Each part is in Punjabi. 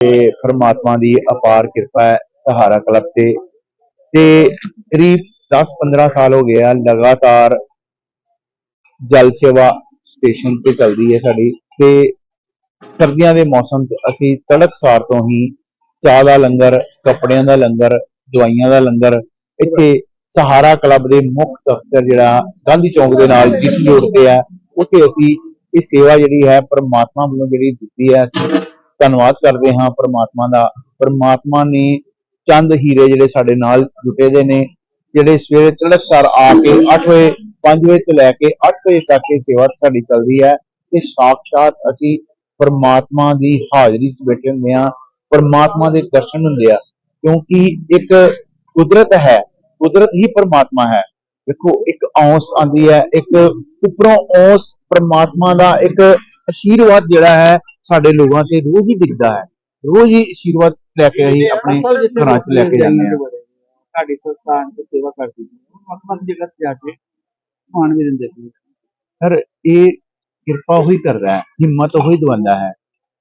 ਤੇ ਪਰਮਾਤਮਾ ਦੀ ਅਪਾਰ ਕਿਰਪਾ ਹੈ ਸਹਾਰਾ ਕਲੱਬ ਤੇ। ਤੇ ਕਰੀਬ 10-15 ਸਾਲ ਹੋ ਗਏ ਲਗਾਤਾਰ ਜਲ ਸੇਵਾ ਸਟੇਸ਼ਨ ਤੇ ਚੱਲਦੀ ਹੈ ਸਾਡੀ। ਤੇ ਸਰਦੀਆਂ ਦੇ ਮੌਸਮ 'ਚ ਅਸੀਂ ਤੜਕਸਾਰ ਤੋਂ ਹੀ ਚਾਹ ਦਾ ਲੰਗਰ, ਕੱਪੜਿਆਂ ਦਾ ਲੰਗਰ, ਦਵਾਈਆਂ ਦਾ ਲੰਗਰ, ਇੱਥੇ ਸਹਾਰਾ ਕਲੱਬ ਦੇ ਮੁੱਖ ਦਫ਼ਤਰ ਜਿਹੜਾ ਗਾਂਧੀ ਚੌਂਕ ਦੇ ਨਾਲ ਜਿਸ ਰੋਡ ਤੇ ਹੈ ਉੱਥੇ ਅਸੀਂ ਇਹ ਸੇਵਾ ਜਿਹੜੀ ਹੈ ਪਰਮਾਤਮਾ ਵੱਲੋਂ ਜਿਹੜੀ ਦਿੱਤੀ ਹੈ ਧੰਨਵਾਦ ਕਰਦੇ ਹਾਂ ਪਰਮਾਤਮਾ ਦਾ। ਪਰਮਾਤਮਾ ਨੇ ਚੰਦ, ਹੀਰੇ ਜਿਹੜੇ ਸਾਡੇ ਨਾਲ ਜੁਟੇ ਦੇ ਨੇ, ਜਿਹੜੇ ਸਵੇਰੇ ਤੜਕਸਾਰ ਆ ਕੇ 8 ਵਜੇ 5 ਵਜੇ ਤੋਂ ਲੈ ਕੇ 8 ਵਜੇ ਤੱਕ ਇਹ ਸੇਵਾ ਸਾਡੀ ਚੱਲਦੀ ਹੈ ਤੇ ਸਾਖਸ਼ਾਤ ਅਸੀਂ ਪਰਮਾਤਮਾ ਦੀ ਹਾਜ਼ਰੀ 'ਚ ਬੈਠੇ ਹੁੰਦੇ ਆ ਪਰਮਾਤਮਾ ਦੇ ਦਰਸ਼ਨ ਹੁੰਦੇ ਆ, ਕਿਉਂਕਿ ਇੱਕ ਕੁਦਰਤ ਹੈ, ਕੁਦਰਤ ਹੀ ਪਰਮਾਤਮਾ ਹੈ। ਦੇਖੋ, ਇੱਕ ਔਂਸ ਆਂਦੀ ਹੈ, ਇੱਕ ਉੱਪਰੋਂ ਔਂਸ ਪਰਮਾਤਮਾ ਦਾ ਇੱਕ ਅਸ਼ੀਰਵਾਦ ਜਿਹੜਾ ਹੈ ਸਾਡੇ ਲੋਕਾਂ ਤੇ ਰੋਜ਼ ਹੀ ਦਿਖਦਾ ਹੈ। ਰੋਜ਼ ਹੀ ਅਸ਼ੀਰਵਾਦ ਲੈ ਕੇ ਅਸੀਂ ਆਪਣੇ ਘਰਾਂ 'ਚ ਲੈ ਕੇ ਜਾਂਦੇ ਹਾਂ। ਸਾਡੀ ਸੰਸਥਾਨ ਤੇ ਸੇਵਾ ਕਰਦੀ ਹੈ ਵੱਖ ਜਗ੍ਹਾ ਤੇ ਜਾ ਕੇ ਮਾਣ ਵੀ ਦਿੰਦੇ ਸੀ ਸਰ ਇਹ ਕਿਰਪਾ ਉਹੀ ਕਰਦਾ ਹੈ ਹਿੰਮਤ ਉਹੀ ਦਵਾਉਂਦਾ ਹੈ।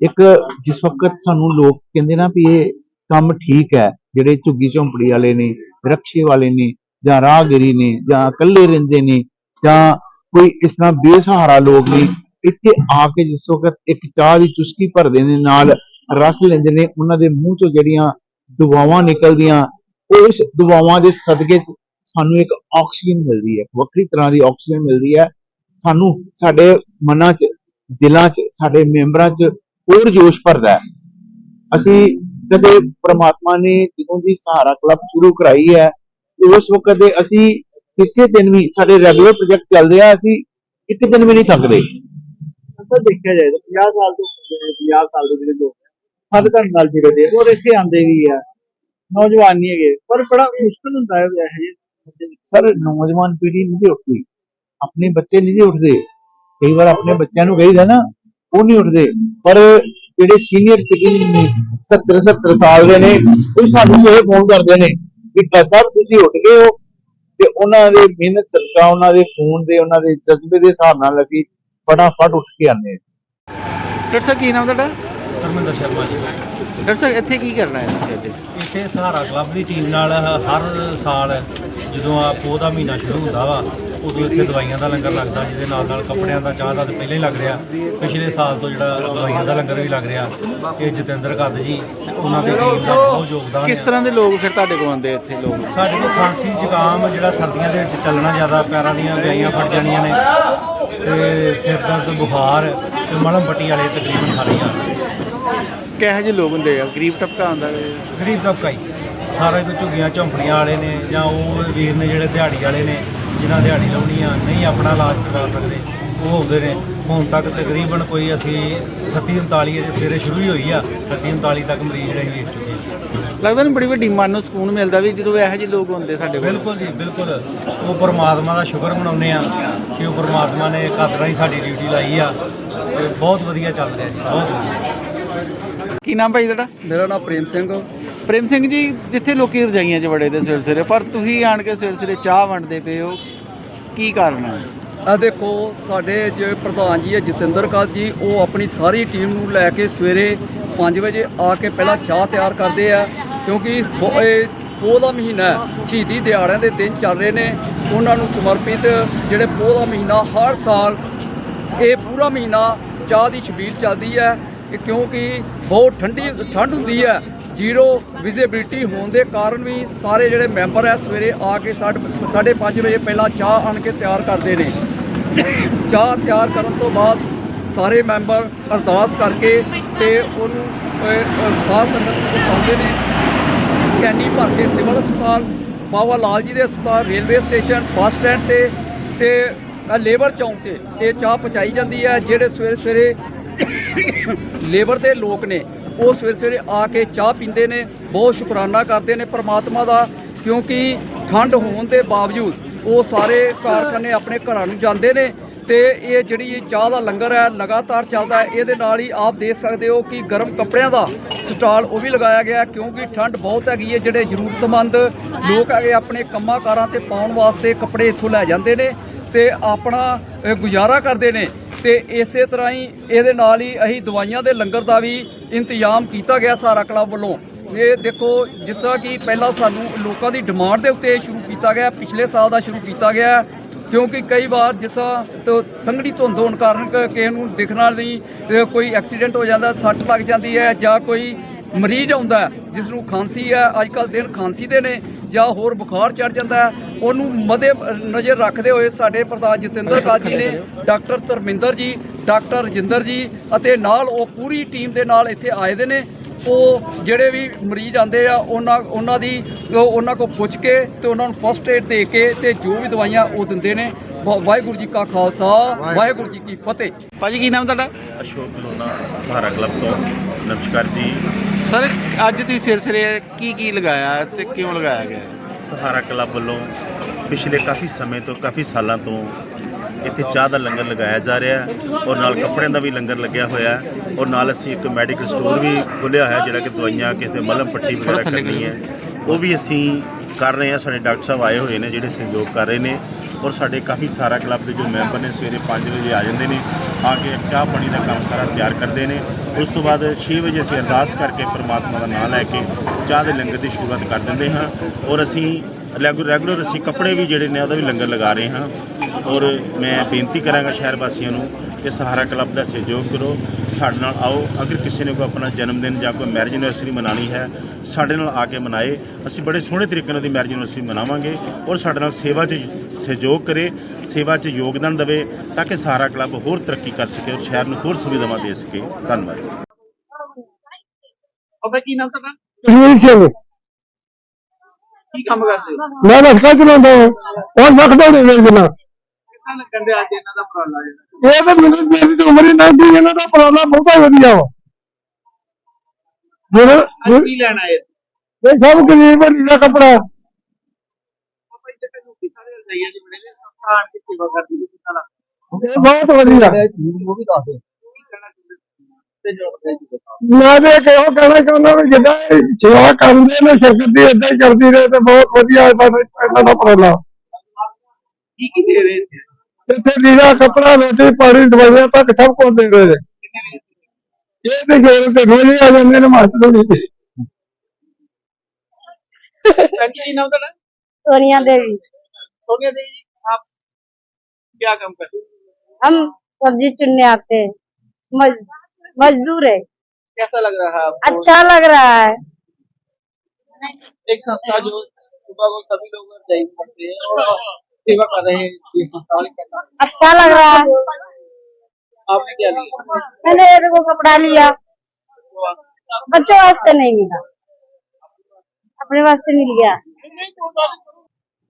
ਇੱਕ ਜਿਸ ਵਕਤ ਸਾਨੂੰ ਲੋਕ ਕਹਿੰਦੇ ਨਾ ਵੀ ਇਹ ਕੰਮ ਠੀਕ ਹੈ ਜਿਹੜੇ ਝੁੱਗੀ ਝੌਂਪੜੀ ਵਾਲੇ ਨੇ ਰਕਸ਼ੇ ਵਾਲੇ ਨੇ ਜਾਂ ਰਾਹਗੀਰੀ ਨੇ ਜਾਂ ਇਕੱਲੇ ਰਹਿੰਦੇ ਨੇ ਜਾਂ ਕੋਈ ਇਸ ਤਰ੍ਹਾਂ ਬੇਸਹਾਰਾ ਲੋਕ ਨੇ ਇੱਥੇ ਆ ਕੇ ਜਿਸ ਵਕਤ ਇੱਕ ਚਾਹ ਦੀ ਚੁਸਕੀ ਭਰਦੇ ਨੇ ਨਾਲ ਰਸ ਲੈਂਦੇ ਨੇ, ਉਹਨਾਂ ਦੇ ਮੂੰਹ ਚੋਂ ਜਿਹੜੀਆਂ ਦੁਆਵਾਂ ਨਿਕਲਦੀਆਂ, ਉਹ ਇਸ ਦੁਆਵਾਂ ਦੇ ਸਦਕੇ 'ਚ ਸਾਨੂੰ ਇੱਕ ਆਕਸੀਜਨ ਮਿਲਦੀ ਹੈ, ਵੱਖਰੀ ਤਰ੍ਹਾਂ ਦੀ ਆਕਸੀਜਨ ਮਿਲਦੀ ਹੈ। ਸਾਨੂੰ ਸਾਡੇ ਮਨਾਂ 'ਚ, ਦਿਲਾਂ 'ਚ, ਸਾਡੇ ਮੈਂਬਰਾਂ 'ਚ ਹੋਰ ਜੋਸ਼ ਭਰਦਾ ਹੈ। ਅਸੀਂ ਕਦੇ ਪ੍ਰਮਾਤਮਾ ਨੇ ਜਦੋਂ ਦੀ ਸਹਾਰਾ ਕਲੱਬ ਸ਼ੁਰੂ ਕਰਾਈ ਹੈ, ਉਸ ਵਕਤ ਦੇ ਅਸੀਂ ਕਿਸੇ ਦਿਨ ਵੀ ਸਾਡੇ ਰੈਗੂਲਰ ਪ੍ਰੋਜੈਕਟ ਚੱਲਦੇ ਆ, ਅਸੀਂ ਇੱਕ ਦਿਨ ਵੀ ਨਹੀਂ ਥੱਕਦੇ। ਅਸਲ ਦੇਖਿਆ ਜਾਏ ਤਾਂ 50 ਸਾਲ ਤੋਂ 50 ਸਾਲ ਦੇ ਜਿਹੜੇ ਲੋਕ ਹੈ ਹੱਦ ਨਾਲ ਜੁੜੇ ਦੇ ਔਰ ਇੱਥੇ ਆਂਦੇ ਵੀ ਆ, ਨੌਜਵਾਨ ਨਹੀਂ ਹੈਗੇ, ਪਰ ਬੜਾ ਮੁਸ਼ਕਲ ਹੁੰਦਾ ਹੈ ਇਹ ਜਿਹੇ ਸਰ, ਨੌਜਵਾਨ ਪੀੜ੍ਹੀ ਨਹੀਂ ਉੱਠਦੀ। ਆਪਣੇ ਬੱਚੇ ਨਹੀਂ ਉੱਠਦੇ। ਕਈ ਵਾਰ ਆਪਣੇ ਬੱਚਿਆਂ ਨੂੰ ਕਹੀਦਾ ਨਾ, ਉਹ ਨਹੀਂ ਉੱਠਦੇ। ਪਰ ਜਿਹੜੇ ਸੀਨੀਅਰ ਸਿਟੀਜ਼ਨ ਨੇ 70 70 ਸਾਲ ਦੇ ਨੇ, ਉਹ ਸਾਨੂੰ ਇਹ ਫੋਨ ਕਰਦੇ ਨੇ ਕਿ ਸਾਹਿਬ ਤੁਸੀਂ ਉੱਠ ਗਏ ਹੋ। ਤੇ ਉਹਨਾਂ ਦੇ ਮਿਹਨਤ ਸਦਕਾ, ਉਹਨਾਂ ਦੇ ਫੋਨ ਦੇ, ਉਹਨਾਂ ਦੇ ਜਜ਼ਬੇ ਦੇ ਹਿਸਾਬ ਨਾਲ ਅਸੀਂ ਫਟਾਫਟ ਉੱਠ ਕੇ ਆਨੇ ਡਾਕਟਰ ਸਾਹਿਬ ਕੀ ਨਾਮ ਤੁਹਾਡਾ? ਧਰਮਿੰਦਰ ਸ਼ਰਮਾ ਜੀ। ਡਾਕਟਰ ਸਾਹਿਬ ਇੱਥੇ ਕੀ ਕਰਨਾ ਹੈ ਤੁਸੀਂ ਅੱਜ? ਇੱਥੇ ਸਹਾਰਾ ਕਲੱਬ ਦੀ ਟੀਮ ਨਾਲ ਹਰ ਸਾਲ ਜਦੋਂ ਆ ਪੋਹ ਦਾ ਮਹੀਨਾ ਸ਼ੁਰੂ ਹੁੰਦਾ ਵਾ ਉਦੋਂ ਇੱਥੇ ਦਵਾਈਆਂ ਦਾ ਲੰਗਰ ਲੱਗਦਾ ਜਿਹਦੇ ਨਾਲ ਨਾਲ ਕੱਪੜਿਆਂ ਦਾ ਚਾਹ ਦਾ ਤਾਂ ਪਹਿਲਾਂ ਹੀ ਲੱਗ ਰਿਹਾ। ਪਿਛਲੇ ਸਾਲ ਤੋਂ ਜਿਹੜਾ ਦਵਾਈਆਂ ਦਾ ਲੰਗਰ ਵੀ ਲੱਗ ਰਿਹਾ ਇਹ ਜਤਿੰਦਰ ਕੱਦ ਜੀ ਉਹਨਾਂ ਦੀ ਟੀਮ ਦਾ ਬਹੁਤ ਯੋਗਦਾਨ ਕਿਸ। ਤਰ੍ਹਾਂ ਦੇ ਲੋਕ ਫਿਰ ਤੁਹਾਡੇ ਕੋਲ ਆਉਂਦੇ ਇੱਥੇ ਲੋਕ? ਸਾਡੇ ਕੋਲ ਖਾਂਸੀ ਜ਼ੁਕਾਮ ਜਿਹੜਾ ਸਰਦੀਆਂ ਦੇ ਵਿੱਚ ਚੱਲਣਾ ਜ਼ਿਆਦਾ ਪੈਰਾਂ ਦੀਆਂ ਗਾਈਆਂ ਫਟ ਜਾਣੀਆਂ ਨੇ ਤੇ ਸਿਰ ਦਰਦ ਬੁਖਾਰ ਤੇ ਮਲਮ ਪੱਟੀ ਵਾਲੇ ਤਕਰੀਬਨ ਸਾਰੇ ਆ। ਕਿਹੋ ਜਿਹੇ ਲੋਕ ਹੁੰਦੇ ਆ? ਗਰੀਬ ਟਪਕਾ ਆਉਂਦਾ ਗਰੀਬ ਤਬਕਾ ਹੀ। ਸਾਰੇ ਕੋਈ ਝੁੱਗੀਆਂ ਝੌਂਪੜੀਆਂ ਵਾਲੇ ਨੇ ਜਾਂ ਉਹ ਵੀਰ ਨੇ ਜਿਹੜੇ ਦਿਹਾੜੀ ਵਾਲੇ ਨੇ ਜਿਨ੍ਹਾਂ ਦਿਹਾੜੀ ਲਾਉਣੀ ਆ ਨਹੀਂ ਆਪਣਾ ਇਲਾਜ ਕਰਵਾ ਸਕਦੇ ਉਹ ਆਉਂਦੇ ਨੇ। ਹੁਣ ਤੱਕ ਤਕਰੀਬਨ ਕੋਈ ਅਸੀਂ 38 39 ਅਜੇ ਸਵੇਰੇ ਸ਼ੁਰੂ ਹੀ ਹੋਈ ਆ 38 39 ਤੱਕ ਮਰੀਜ਼ ਜਿਹੜੇ ਅਸੀਂ ਚੁੱਕੇ ਹਾਂ ਲੱਗਦਾ ਨਹੀਂ ਬੜੀ ਵੱਡੀ ਮਨ ਨੂੰ ਸਕੂਨ ਮਿਲਦਾ ਵੀ ਜਦੋਂ ਇਹੋ ਜਿਹੇ ਲੋਕ ਹੁੰਦੇ ਸਾਡੇ ਕੋਲ। ਬਿਲਕੁਲ ਜੀ ਬਿਲਕੁਲ। ਉਹ ਪਰਮਾਤਮਾ ਦਾ ਸ਼ੁਕਰ ਮਨਾਉਂਦੇ ਆ ਕਿ ਉਹ ਪਰਮਾਤਮਾ ਨੇ ਕਦਰਾਂ ਹੀ ਸਾਡੀ ਡਿਊਟੀ ਲਾਈ ਆ ਤੇ ਬਹੁਤ ਵਧੀਆ ਚੱਲ ਰਿਹਾ ਜੀ ਬਹੁਤ ਵਧੀਆ। ਕੀ ਨਾਮ ਭਾਈ ਤੁਹਾਡਾ? ਮੇਰਾ ਨਾਮ ਪ੍ਰੇਮ ਸਿੰਘ ਪ੍ਰੇਮ ਸਿੰਘ ਜੀ ਜਿੱਥੇ ਲੋਕੀ ਰਜਾਈਆਂ 'ਚ ਵੜੇ ਦੇ ਸਵੇਰੇ ਸਵੇਰੇ ਪਰ ਤੁਸੀਂ ਆਣ ਕੇ ਸਵੇਰੇ ਸਵੇਰੇ ਚਾਹ ਵੰਡਦੇ ਪਏ ਹੋ। ਕੀ ਕਾਰਨ ਹੈ? ਆ ਦੇਖੋ ਸਾਡੇ ਜੋ ਪ੍ਰਧਾਨ ਜੀ ਹੈ ਜਤਿੰਦਰ ਕਾਲ ਜੀ ਉਹ ਆਪਣੀ ਸਾਰੀ ਟੀਮ ਨੂੰ ਲੈ ਕੇ ਸਵੇਰੇ 5 ਵਜੇ ਆ ਕੇ ਪਹਿਲਾਂ ਚਾਹ ਤਿਆਰ ਕਰਦੇ ਆ ਕਿਉਂਕਿ ਇਹ ਪੋਹ ਦਾ ਮਹੀਨਾ ਸ਼ਹੀਦੀ ਦਿਹਾੜਿਆਂ ਦੇ ਦਿਨ ਚੱਲ ਰਹੇ ਨੇ। ਉਹਨਾਂ ਨੂੰ ਸਮਰਪਿਤ ਜਿਹੜੇ ਪੋਹ ਦਾ ਮਹੀਨਾ ਹਰ ਸਾਲ ਇਹ ਪੂਰਾ ਮਹੀਨਾ ਚਾਹ ਦੀ ਛਬੀਲ ਚੱਲਦੀ ਹੈ। ਕਿਉਂਕਿ ਬਹੁਤ ਠੰਡੀ ਠੰਡ ਹੁੰਦੀ ਹੈ ਜ਼ੀਰੋ ਵਿਜ਼ਿਬਿਲਟੀ ਹੋਣ ਦੇ ਕਾਰਨ ਵੀ ਸਾਰੇ ਜਿਹੜੇ ਮੈਂਬਰ ਹੈ ਸਵੇਰੇ ਆ ਕੇ ਸਾਢੇ ਸਾਢੇ ਪੰਜ ਵਜੇ ਪਹਿਲਾਂ ਚਾਹ ਆਣ ਕੇ ਤਿਆਰ ਕਰਦੇ ਨੇ। ਚਾਹ ਤਿਆਰ ਕਰਨ ਤੋਂ ਬਾਅਦ ਸਾਰੇ ਮੈਂਬਰ ਅਰਦਾਸ ਕਰਕੇ ਤੇ ਉਹਨੂੰ ਅਹ, ਸਾਧ ਸੰਗਤ ਨੂੰ ਪਹੁੰਚਾਉਂਦੇ ਨੇ। ਕੈਨੀ ਭਰ ਕੇ ਸਿਵਲ ਹਸਪਤਾਲ ਬਾਬਾ ਲਾਲ ਜੀ ਦੇ ਹਸਪਤਾਲ ਰੇਲਵੇ ਸਟੇਸ਼ਨ ਬੱਸ ਸਟੈਂਡ ਤੇ ਤੇ ਲੇਬਰ ਚੌਂਕ ਤੇ ਇਹ ਚਾਹ ਪਹੁੰਚਾਈ ਜਾਂਦੀ ਹੈ ਜਿਹੜੇ ਸਵੇਰੇ ਸਵੇਰੇ ਲੇਬਰ ਦੇ ਲੋਕ ਨੇ। ਉਹ ਸਵੇਰੇ ਸਵੇਰੇ ਆ ਕੇ ਚਾਹ ਪੀਂਦੇ ਨੇ, ਬਹੁਤ ਸ਼ੁਕਰਾਨਾ ਕਰਦੇ ਨੇ ਪ੍ਰਮਾਤਮਾ ਦਾ, ਕਿਉਂਕਿ ਠੰਡ ਹੋਣ ਦੇ ਬਾਵਜੂਦ ਉਹ ਸਾਰੇ ਕਾਰਖਾਨੇ ਆਪਣੇ ਘਰਾਂ ਨੂੰ ਜਾਂਦੇ ਨੇ ਤੇ ਇਹ ਜਿਹੜੀ ਚਾਹ ਦਾ ਲੰਗਰ ਹੈ, ਲਗਾਤਾਰ ਚੱਲਦਾ ਹੈ, ਇਹਦੇ ਨਾਲ ਹੀ ਆਪ ਦੇਖ ਸਕਦੇ ਹੋ ਕਿ ਗਰਮ ਕੱਪੜਿਆਂ ਦਾ ਸਟਾਲ ਉਹ ਵੀ ਲਗਾਇਆ ਗਿਆ ਕਿਉਂਕਿ ਠੰਡ ਬਹੁਤ ਹੈਗੀ ਹੈ, ਜਿਹੜੇ ਜ਼ਰੂਰਤਮੰਦ ਲੋਕ ਹੈਗੇ ਆਪਣੇ ਕੰਮਾਂ ਕਾਰਾਂ ਤੇ ਪਾਉਣ ਵਾਸਤੇ ਕੱਪੜੇ ਇੱਥੋਂ ਲੈ ਜਾਂਦੇ ਨੇ ਤੇ ਆਪਣਾ ਗੁਜ਼ਾਰਾ ਕਰਦੇ ਨੇ। ਤੇ ਇਸੇ ਤਰ੍ਹਾਂ ਹੀ ਇਹਦੇ ਨਾਲ ਹੀ ਅਸੀਂ ਦਵਾਈਆਂ ਦੇ ਲੰਗਰ ਦਾ ਵੀ ਇੰਤਜ਼ਾਮ ਕੀਤਾ ਗਿਆ ਸਾਰਾ ਕਲੱਬ ਵੱਲੋਂ। ਇਹ ਦੇਖੋ, ਜਿਸ ਤਰ੍ਹਾਂ ਕਿ ਪਹਿਲਾਂ ਸਾਨੂੰ ਲੋਕਾਂ ਦੀ ਡਿਮਾਂਡ ਦੇ ਉੱਤੇ ਸ਼ੁਰੂ ਕੀਤਾ ਗਿਆ, ਪਿਛਲੇ ਸਾਲ ਦਾ ਸ਼ੁਰੂ ਕੀਤਾ ਗਿਆ, ਕਿਉਂਕਿ ਕਈ ਵਾਰ ਜਿਸ ਤਰ੍ਹਾਂ ਤੋਂ, ਸੰਘਣੀ ਧੁੰਦ ਹੋਣ ਕਾਰਨ ਕ- ਕਿਸੇ ਨੂੰ ਦਿਖਣਾ ਨਹੀਂ ਕੋਈ ਐਕਸੀਡੈਂਟ ਹੋ ਜਾਂਦਾ, ਸੱਟ ਲੱਗ ਜਾਂਦੀ ਹੈ ਜਾਂ ਕੋਈ ਮਰੀਜ਼ ਆਉਂਦਾ ਜਿਸ ਨੂੰ ਖਾਂਸੀ ਹੈ ਅੱਜ ਕੱਲ੍ਹ ਦਿਨ ਖਾਂਸੀ ਦੇ ਨੇ ਜਾਂ ਹੋਰ ਬੁਖਾਰ ਚੜ ਜਾਂਦਾ ਹੈ ਉਹਨੂੰ ਮਦੇ ਨਜ਼ਰ ਰੱਖਦੇ ਹੋਏ ਸਾਡੇ ਪ੍ਰਧਾਨ ਜਤਿੰਦਰ ਕਾਲ ਜੀ ਨੇ ਡਾਕਟਰ ਧਰਮਿੰਦਰ ਜੀ ਡਾਕਟਰ ਰਜਿੰਦਰ ਜੀ ਅਤੇ ਨਾਲ ਉਹ ਪੂਰੀ ਟੀਮ ਦੇ ਨਾਲ ਇੱਥੇ ਆਏ ਦੇ ਨੇ। ਉਹ ਜਿਹੜੇ ਵੀ ਮਰੀਜ਼ ਆਉਂਦੇ ਆ ਉਹਨਾਂ ਉਹਨਾਂ ਦੀ ਉਹ ਉਹਨਾਂ ਕੋਲ ਪੁੱਛ ਕੇ ਤੇ ਉਹਨਾਂ ਨੂੰ ਫਸਟ ਏਡ ਦੇ ਕੇ ਤੇ ਜੋ ਵੀ ਦਵਾਈਆਂ ਉਹ ਦਿੰਦੇ ਨੇ। ਵਾਹਿਗੁਰੂ ਜੀ ਕਾ ਖਾਲਸਾ ਵਾਹਿਗੁਰੂ। ਜੀ ਕੀ ਫਤਿਹ। ਭਾਜੀ ਕੀ ਨਾਮ ਤੁਹਾਡਾ? ਅਸ਼ੋਕ ਲੋਨਾ ਸਹਾਰਾ ਕਲੱਬ ਤੋਂ ਨਮਸਕਾਰ ਜੀ। ਸਰ ਅੱਜ ਤੁਸੀਂ ਸਿਰ ਸਿਰੇ ਕੀ ਕੀ ਲਗਾਇਆ ਤੇ ਕਿਉਂ ਲਗਾਇਆ ਗਿਆ? ਸਹਾਰਾ ਕਲੱਬ ਵੱਲੋਂ ਪਿਛਲੇ ਕਾਫੀ ਸਮੇਂ ਤੋਂ ਕਾਫੀ ਸਾਲਾਂ ਤੋਂ ਇੱਥੇ ਚਾਹ ਦਾ ਲੰਗਰ ਲਗਾਇਆ ਜਾ ਰਿਹਾ ਹੈ ਔਰ ਨਾਲ ਕੱਪੜਿਆਂ ਦਾ ਵੀ ਲੰਗਰ ਲੱਗਿਆ ਹੋਇਆ ਹੈ ਔਰ ਨਾਲ ਅਸੀਂ ਇੱਕ ਮੈਡੀਕਲ ਸਟੋਰ ਵੀ ਖੋਲ੍ਹਿਆ ਹੋਇਆ ਜਿਹੜਾ ਕਿ ਦਵਾਈਆਂ ਕਿਸੇ ਦੇ ਮਲਮ ਪੱਟੀ ਵਗੈਰਾ ਕਰਨੀ ਹੈ। ਉਹ ਵੀ ਅਸੀਂ ਕਰ ਰਹੇ ਹਾਂ ਸਾਡੇ ਡਾਕਟਰ ਸਾਹਿਬ ਆਏ ਹੋਏ ਨੇ ਜਿਹੜੇ ਸਹਿਯੋਗ ਕਰ ਰਹੇ ਨੇ। ਔਰ ਸਾਡੇ ਕਾਫੀ ਸਾਰਾ ਕਲੱਬ ਦੇ ਜੋ ਮੈਂਬਰ ਨੇ ਸਵੇਰੇ 5 ਵਜੇ ਆ ਜਾਂਦੇ ਨੇ, ਆ ਕੇ ਚਾਹ ਪਾਣੀ ਦਾ ਕੰਮ ਸਾਰਾ ਤਿਆਰ ਕਰਦੇ ਨੇ। ਉਸ ਤੋਂ ਬਾਅਦ 6 ਵਜੇ ਅਸੀਂ ਅਰਦਾਸ ਕਰਕੇ ਪ੍ਰਮਾਤਮਾ ਦਾ ਨਾਮ ਲੈ ਕੇ ਚਾਹ ਦੇ ਲੰਗਰ ਦੀ ਸ਼ੁਰੂਆਤ ਕਰ ਦਿੰਦੇ ਹਾਂ। ਔਰ ਅਸੀਂ ਰੈਗੂ- ਰੈਗੂਲਰ ਅਸੀਂ ਕੱਪੜੇ ਵੀ ਜਿਹੜੇ ਨੇ ਉਹਦਾ ਵੀ ਲੰਗਰ ਲਗਾ ਰਹੇ ਹਾਂ। ਔਰ ਮੈਂ ਬੇਨਤੀ ਕਰਾਂਗਾ ਸ਼ਹਿਰ ਵਾਸੀਆਂ ਨੂੰ ਕਿ ਸਹਾਰਾ ਕਲੱਬ ਦਾ ਸਹਿਯੋਗ ਕਰੋ। ਸਾਡੇ ਨਾਲ ਆਓ। ਅਗਰ ਕਿਸੇ ਨੇ ਕੋਈ ਆਪਣਾ ਜਨਮ ਦਿਨ ਜਾਂ ਕੋਈ ਮੈਰਿਜ ਐਨਵਰਸਰੀ ਮਨਾਉਣੀ ਹੈ ਸਾਡੇ ਨਾਲ ਆ ਕੇ ਮਨਾਏ। ਅਸੀਂ ਬੜੇ ਸੋਹਣੇ ਤਰੀਕੇ ਨਾਲ ਉਹਦੀ ਮੈਰਿਜ ਐਨਵਰਸਰੀ ਮਨਾਵਾਂਗੇ ਔਰ ਸਾਡੇ ਨਾਲ ਸੇਵਾ 'ਚ ਸਹਿਯੋਗ ਕਰੇ ਸੇਵਾ 'ਚ ਯੋਗਦਾਨ ਦੇਵੇ ਤਾਂ ਕਿ ਸਹਾਰਾ ਕਲੱਬ ਹੋਰ ਤਰੱਕੀ ਕਰ ਸਕੇ ਔਰ ਸ਼ਹਿਰ ਨੂੰ ਹੋਰ ਸੁਵਿਧਾਵਾਂ ਦੇ ਸਕੇ। ਧੰਨਵਾਦ। ਬਾਬਾ ਕੀ ਨਾਮ ਤੁਹਾਡਾ? ਕਸ਼ਮੀਰ ਸਿੰਘ। ਕੀ ਕੰਮ ਕਰਦੇ ਹੋ? ਮੈਂ ਰਸਤਾ ਚਲਾਉਂਦਾ ਹਾਂ। ਔਰ ਵਕਤ ਨਹੀਂ ਮਿਲਦਾ। ਕਿੱਥਾਂ ਲੱਗਣ ਦੇ ਅੱਜ ਇਹਨਾਂ ਦਾ ਉਪਰਾਲਾ ਜਿਹੜਾ। ਇਹ ਤਾਂ ਮੈਨੂੰ ਮੇਰੀ ਤਾਂ ਉਮਰ ਹੀ ਨਹੀਂ ਇਹਨਾਂ ਦਾ ਪੁਰਾਣਾ ਬਹੁਤਾ ਵਧੀਆ ਵਾ। ਜਿਹੜਾ ਕੀ ਲੈਣ ਇਹ ਸਭ ਗਰੀਬ ਕੱਪੜਾ। ਬਹੁਤ ਮੈਂ ਤੇ ਕਿਹੋ ਕਹਿਣਾ ਚਾਹੁੰਦਾ ਵੀ ਜਿੱਦਾਂ ਇਹ ਸੇਵਾ ਕਰਦੇ ਨੇ ਸ਼ਰਕਤ ਦੀ ਏਦਾਂ ਹੀ ਕਰਦੀ ਰਹੇ ਤੇ ਬਹੁਤ ਵਧੀਆ ਇਹਨਾਂ ਦਾ ਪੁਰਾਣਾ ਕੀ ਕੀ ਦੇ ਰਹੇ ਸੀ ਇੱਥੇ ਲੀੜਾ ਕੱਪੜਾ ਰੋਟੀ ਪਾਣੀ ਦਵਾਈਆਂ ਤੱਕ ਸਭ ਕੁਝ ਦੇ ਰਹੇ ਨੇ ਇਹ ਤੇ ਜੇਲ੍ਹ ਤੇ ਰੋਜ਼ ਹੀ ਆ ਜਾਂਦੇ ਨੇ ਮਾਸਟਰ ਹੋਣੀ भैन जी नाम था सोनिया देवी सोनिया देवी जी आप क्या काम करते हैं हम सब्जी चुनने आते हैं मज, मजदूर है कैसा लग रहा है आपको अच्छा लग रहा है एक संस्था जो सुबह को सभी लोग जाइन पड़ते हैं और सेवा कर रहे हैं ये संस्था वाले करना अच्छा लग रहा है आपने क्या लिया मैंने एक को कपड़ा लिया बच्चों वास्ते नहीं मिला अपने वास्ते मिल गया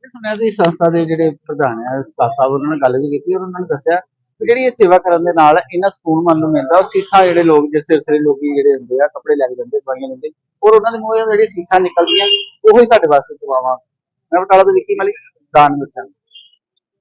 ਸੁਣਿਆ ਸੀ ਸੰਸਥਾ ਦੇ ਜਿਹੜੇ ਪ੍ਰਧਾਨ ਆ ਸਪਾ ਸਾਹਿਬ ਉਹਨਾਂ ਨਾਲ ਗੱਲ ਵੀ ਕੀਤੀ ਔਰ ਉਹਨਾਂ ਨੇ ਦੱਸਿਆ ਕਿ ਜਿਹੜੀ ਇਹ ਸੇਵਾ ਕਰਨ ਦੇ ਨਾਲ ਇਹਨਾਂ ਸਕੂਨ ਮਨ ਨੂੰ ਮਿਲਦਾ ਔਰ ਸੀਸਾਂ ਜਿਹੜੇ ਲੋਕ ਜਿਹੜੇ ਸਿਰ ਸਿਰੇ ਲੋਕੀ ਜਿਹੜੇ ਹੁੰਦੇ ਆ ਕੱਪੜੇ ਲੈ ਕੇ ਜਾਂਦੇ ਦਵਾਈਆਂ ਲੈਂਦੇ ਔਰ ਉਹਨਾਂ ਦੇ ਮੂੰਹੋਂ ਜਿਹੜੀ ਸੀਸਾਂ ਨਿਕਲਦੀਆਂ ਉਹੀ ਸਾਡੇ ਵਾਸਤੇ ਦੁਆਵਾਂ ਮੈਂ ਬਟਾਲਾ ਤੋਂ ਵਿੱਕੀ ਮਲਿਕ ਦਾਨ ਮਿਰਚਾਂ